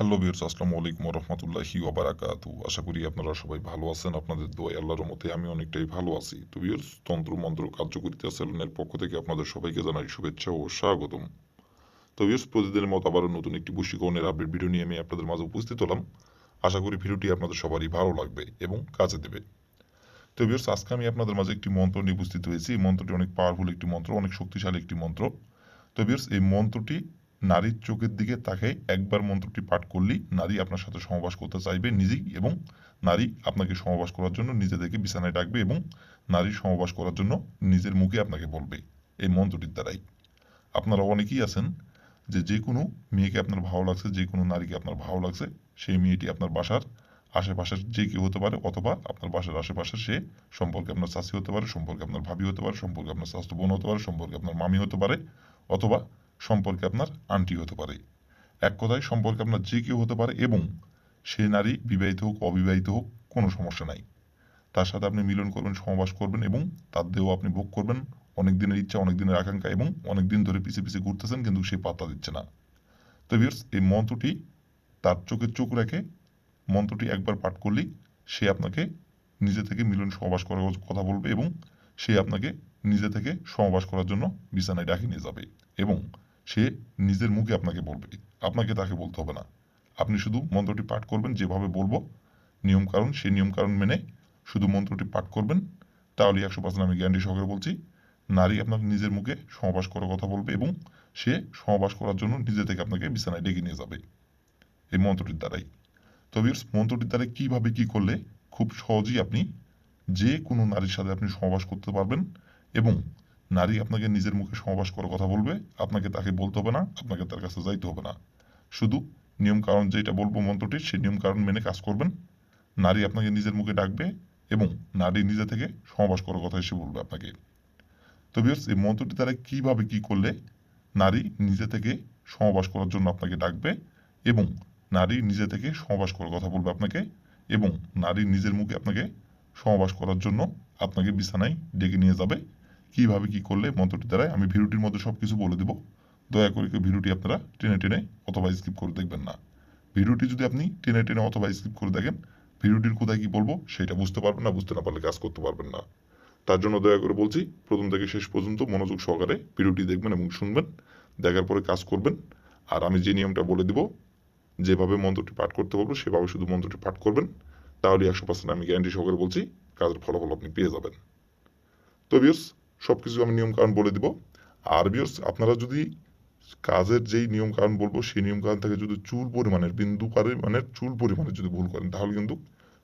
Hello বিয়ার্স আসসালামু আলাইকুম রহমতুল্লাহি ওবারাকাতু আশা করি আপনারা সবাই ভালো আছেন, আপনাদের দোয়া আল্লাহর মতে আমি অনেকটাই ভালো আছি। তো বিয়ার্স তন্ত্র, মন্ত্র কার্যকরিতা সেলুনের পক্ষ থেকে আপনাদের সবাইকে জানাই শুভেচ্ছা ও স্বাগতম। তো বিয়ার্স প্রতিদিনের মতো আবারও নতুন একটি বশীকরণের আপডেট ভিডিও নিয়ে আমি আপনাদের মাঝে উপস্থিত হলাম। আশা করি ভিডিওটি আপনাদের সবারই ভালো লাগবে এবং কাজে দেবে। তো বিয়ার্স আজকে আমি আপনাদের মাঝে একটি মন্ত্র নিয়ে উপস্থিত হয়েছি। এই মন্ত্রটি অনেক পাওয়ারফুল একটি মন্ত্র, অনেক শক্তিশালী একটি মন্ত্র। তো বিয়ার্স এই মন্ত্রটি নারীর চোখের দিকে তাকে একবার মন্ত্রটি পাঠ করলেই নারী আপনার সাথে সহবাস করতে চাইবে নিজেই এবং নারী আপনাকে সহবাস করার জন্য নিজে থেকে বিছানায় ডাকবে এবং নারী সহবাস করার জন্য নিজের মুখে আপনাকে বলবে এই মন্ত্রটির দ্বারাই। আপনারা অনেকেই আছেন যে যে কোনো মেয়েকে আপনার ভালো লাগছে যে কোনো নারীকে আপনার ভালো লাগছে, সেই মেয়েটি আপনার বাসার আশেপাশের যে কেউ হতে পারে অথবা আপনার বাসার আশেপাশে সে সম্পর্কে আপনার চাষি হতে পারে, সম্পর্কে আপনার ভাবি হতে পারে, সম্পর্কে আপনার স্বাস্থ্য বোন হতে পারে, সম্পর্কে আপনার মামি হতে পারে অথবা সম্পর্কে আপনার আন্টি হতে পারে। এক কথায় সম্পর্কে আপনার যে কেউ হতে পারে এবং সে নারী বিবাহিত হোক, অবিবাহিত হোক, কোনো সমস্যা নাই। তার সাথে আপনি মিলন করবেন সহবাস করবেন এবং তার দেহ আপনি ভোগ করবেন। অনেক দিনের ইচ্ছা, অনেক দিনের আকাঙ্ক্ষা এবং অনেক দিন ধরে পিছিয়ে পিছিয়ে ঘুরতেছেন কিন্তু সে পাত্তা দিচ্ছে না। তো ভিউয়ার্স এই মন্ত্রটি তার চোখে চোখ রেখে মন্ত্রটি একবার পাঠ করলেই সে আপনাকে নিজে থেকে মিলন সহবাস করার কথা বলবে এবং সে আপনাকে নিজে থেকে সহবাস করার জন্য বিছানায় ডাকে নিয়ে যাবে এবং সে নিজের মুখে আপনাকে বলবে। আপনাকে তাকে বলতে হবে না। আপনি শুধু মন্ত্রটি পাঠ করবেন, যেভাবে বলব, নিয়ম কারণ, সেই নিয়ম কারণ মেনে শুধু মন্ত্রটি পাঠ করবেন। তাহলে একশো পার্সেন্ট আমি গ্যারান্টি সহকারে বলছি, নারী আপনাকে নিজের মুখে সহবাস করার কথা বলবে এবং সে সহবাস করার জন্য নিজে থেকে আপনাকে বিছানায় ডেকে নিয়ে যাবে। এই মন্ত্রটির দ্বারাই। তবে মন্ত্রটির দ্বারা কীভাবে কি করলে খুব সহজেই আপনি যে কোনো নারীর সাথে আপনি সহবাস করতে পারবেন এবং নারী আপনাকে নিজের মুখে সহবাস করার কথা বলবে, আপনাকে তাকে বলতে হবে না, আপনাকে তার কাছে যাইতে হবে না। শুধু নিয়ম কারণ যেটা বলব মন্ত্রটি, সেই নিয়ম কারণ মেনে কাজ করবেন। নারী আপনাকে নিজের মুখে ডাকবে এবং নারী নিজে থেকে সহবাস করার কথা এসে বলবে আপনাকে। তো বিয়ার্স এই মন্ত্রটি তারা কীভাবে কি করলে নারী নিজে থেকে সহবাস করার জন্য আপনাকে ডাকবে এবং নারী নিজে থেকে সহবাস করার কথা বলবে আপনাকে এবং নারী নিজের মুখে আপনাকে সহবাস করার জন্য আপনাকে বিছানায় ডেকে নিয়ে যাবে কীভাবে কি করলে মন্ত্রটি দ্বারাই আমি ভিডিওটির মধ্যে সব কিছু বলে দেব। দয়া করে কেউ ভিডিওটি আপনারা টেনে টেনে অথবা স্কিপ করে দেখবেন না। ভিডিওটি যদি আপনি টেনে টেনে অথবা স্কিপ করে দেখেন, ভিডিওটির কোথায় কি বলব সেটা বুঝতে পারবেন না, বুঝতে না পারলে কাজ করতে পারবেন না। তার জন্য দয়া করে বলছি, প্রথম থেকে শেষ পর্যন্ত মনোযোগ সহকারে ভিডিওটি দেখবেন এবং শুনবেন, দেখার পরে কাজ করবেন। আর আমি যে নিয়মটা বলে দিব, যেভাবে মন্ত্রটি পাঠ করতে বলব সেভাবে শুধু মন্ত্রটি পাঠ করবেন। তাহলে একশো পার্সেন্ট আমি গ্যারান্টি সহকারে বলছি, কাজের ফলাফল আপনি পেয়ে যাবেন। তো বিয়স সব কিছু আমি নিয়ম কারণ বলে দিব। আর বিয়স আপনারা যদি কাজের যেই নিয়ম কারণ বলব, সেই নিয়ম কারণ থেকে যদি চুল পরিমাণের, বিন্দু পরিমাণের চুল পরিমাণের যদি ভুল করেন, তাহলে কিন্তু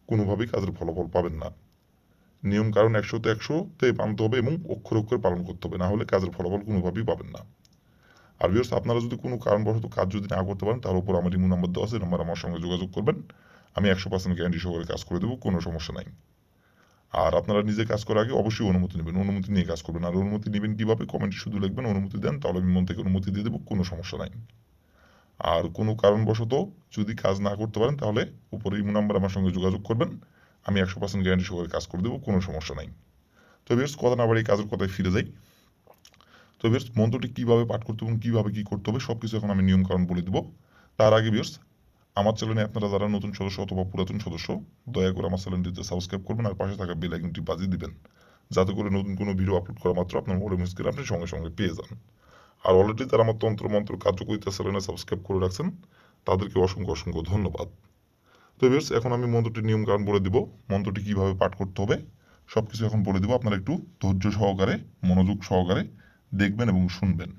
কোনোভাবেই কাজের ফলাফল পাবেন না। নিয়ম কারণ একশোতে একশোতে মানতে হবে এবং অক্ষর অক্ষরে পালন করতে হবে, না হলে কাজের ফলাফল কোনোভাবেই পাবেন না। আর বিয়স আপনারা যদি কোনো কারণবশত কাজ যদি না করতে পারেন, তার উপর আমার ইমো নাম্বার দেওয়া আছে নাম্বার আমার সঙ্গে যোগাযোগ করবেন। আমি একশো পার্সেন্ট গ্যারান্টি সহকারে কাজ করে দেবো, কোনো সমস্যা নাই। আর আপনারা নিজে কাজ করার আগে অবশ্যই অনুমতি নেবেন। অনুমতি নিয়ে কাজ করবেন। আর অনুমতি নেবেন কীভাবে? কমেন্টে শুধু লিখবেন, অনুমতি দেন, তাহলে আমি মন থেকে অনুমতি দিয়ে দেবো, কোনো সমস্যা নাই। আর কোনো কারণবশত যদি কাজ না করতে পারেন, তাহলে উপরে ইমো নাম্বার আমার সঙ্গে যোগাযোগ করবেন। আমি একশো পার্সেন্ট গ্যারান্টি সহকারে কাজ করে দেবো, কোনো সমস্যা নাই। তো বেশ কথা না বাড়ি কাজের কথায় ফিরে যাই। তো বেশ মন্ত্রটি কীভাবে পাঠ করতে হবে, কীভাবে কী করতে হবে সব কিছু এখন আমি নিয়ম কারণ বলে দেবো। তার আগে বেশ আমার চ্যানেলে আপনারা যারা নতুন সদস্য অথবা পুরাতন সদস্য, দয়া করে আমার চ্যানেলটিতে সাবস্ক্রাইব করবেন আর পাশে থাকা বেল আইকনটি বাজিয়ে দিবেন, যাতে করে নতুন কোনো ভিডিও আপলোড করা মাত্র আপনার মোবাইল মিসকে আপনি সঙ্গে সঙ্গে পেয়ে যান। আর অলরেডি যারা আমার তন্ত্র মন্ত্র কার্যকরিতা চ্যানেলে সাবস্ক্রাইব করে রাখছেন, তাদেরকে অসংখ্য অসংখ্য ধন্যবাদ। তো বেশ এখন আমি মন্ত্রটির নিয়ম কারণ বলে দিব, মন্ত্রটি কীভাবে পাঠ করতে হবে সব কিছু এখন বলে দিব, আপনারা একটু ধৈর্য সহকারে, মনোযোগ সহকারে দেখবেন এবং শুনবেন।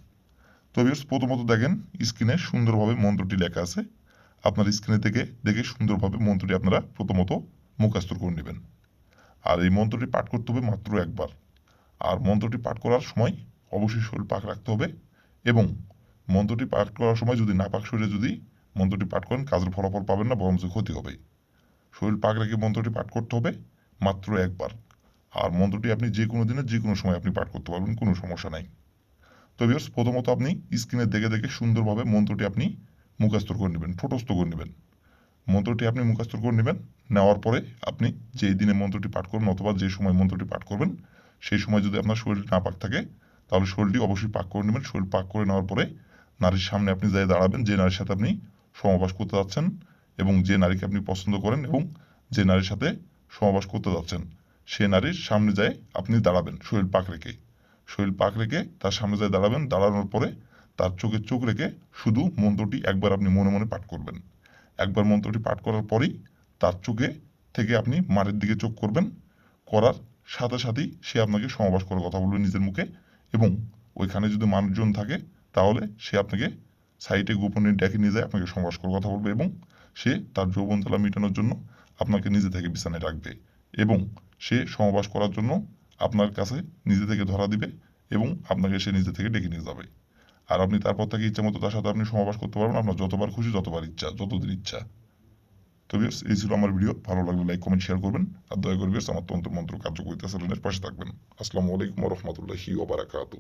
তো বেশ প্রথমত দেখেন স্ক্রিনে সুন্দরভাবে মন্ত্রটি লেখা আছে আপনার স্ক্রিনে থেকে দেখে সুন্দরভাবে মন্ত্রটি আপনারা প্রথমত মুখাস্ত করে নেবেন। আর এই মন্ত্রটি পাঠ করতে হবে মাত্র একবার। আর মন্ত্রটি পাঠ করার সময় অবশ্যই শরীর পাক রাখতে হবে এবং মন্ত্রটি পাঠ করার সময় যদি না পাক শরীরে যদি মন্ত্রটি পাঠ করেন, কাজের ফলাফল পাবেন না, বরঞ্চ ক্ষতি হবে। শরীর পাক রেখে মন্ত্রটি পাঠ করতে হবে মাত্র একবার। আর মন্ত্রটি আপনি যে কোনো দিনে, যে কোনো সময় আপনি পাঠ করতে পারবেন, কোনো সমস্যা নাই। তো প্রথমত আপনি স্ক্রিনে দেখে দেখে সুন্দরভাবে মন্ত্রটি আপনি মুখাস্ত করে নেবেন ঠোঁটস্থ করে নেবেন। মন্ত্রটি আপনি মুখাস্ত করে নেবেন, নেওয়ার পরে আপনি যেই দিনে মন্ত্রটি পাঠ করবেন অথবা যে সময় মন্ত্রটি পাঠ করবেন, সেই সময় যদি আপনার শরীর না পাক থাকে, তাহলে শরীরটি অবশ্যই পাক করে নেবেন। শরীর পাক করে নেওয়ার পরে নারীর সামনে আপনি যাই দাঁড়াবেন, যে নারীর সাথে আপনি সমবাস করতে যাচ্ছেন এবং যে নারীকে আপনি পছন্দ করেন এবং যে নারীর সাথে সমাবাস করতে যাচ্ছেন, সে নারীর সামনে যায় আপনি দাঁড়াবেন শরীর পাক রেখে। শরীর পাক রেখে তার সামনে যায় দাঁড়াবেন, দাঁড়ানোর পরে তার চোখে চোখ রেখে শুধু মন্ত্রটি একবার আপনি মনে মনে পাঠ করবেন। একবার মন্ত্রটি পাঠ করার পরেই তার চোখে থেকে আপনি মারের দিকে চোখ করবেন। করার সাথে সাথেই সে আপনাকে সমাবাস করার কথা বলবে নিজের মুখে এবং ওইখানে যদি মানুষজন থাকে তাহলে সে আপনাকে সাইটে গোপনে ডেকে নিয়ে যায়, আপনাকে সমাবাস করার কথা বলবে এবং সে তার যৌবন জ্বালা মেটানোর জন্য আপনাকে নিজে থেকে বিছানায় রাখবে এবং সে সমাবাস করার জন্য আপনার কাছে নিজে থেকে ধরা দিবে এবং আপনাকে সে নিজে থেকে ডেকে নিয়ে যাবে। আর আপনি তারপর থেকে ইচ্ছা মতো তার সাথে আপনি সমাবাস করতে পারবেন। আপনার যতবার খুশি যতবার ইচ্ছা যতদিন ইচ্ছা। তো viewers, এই ছিল আমার ভিডিও ভালো লাগলে লাইক কমেন্ট শেয়ার করবেন। আর দয়া করে viewers, আমার তন্ত্র মন্ত্র কার্যকরিতা সেলেনের পাশে থাকবেন। আসসালামু আলাইকুম রহমতুল্লাহি ওবারাকাতু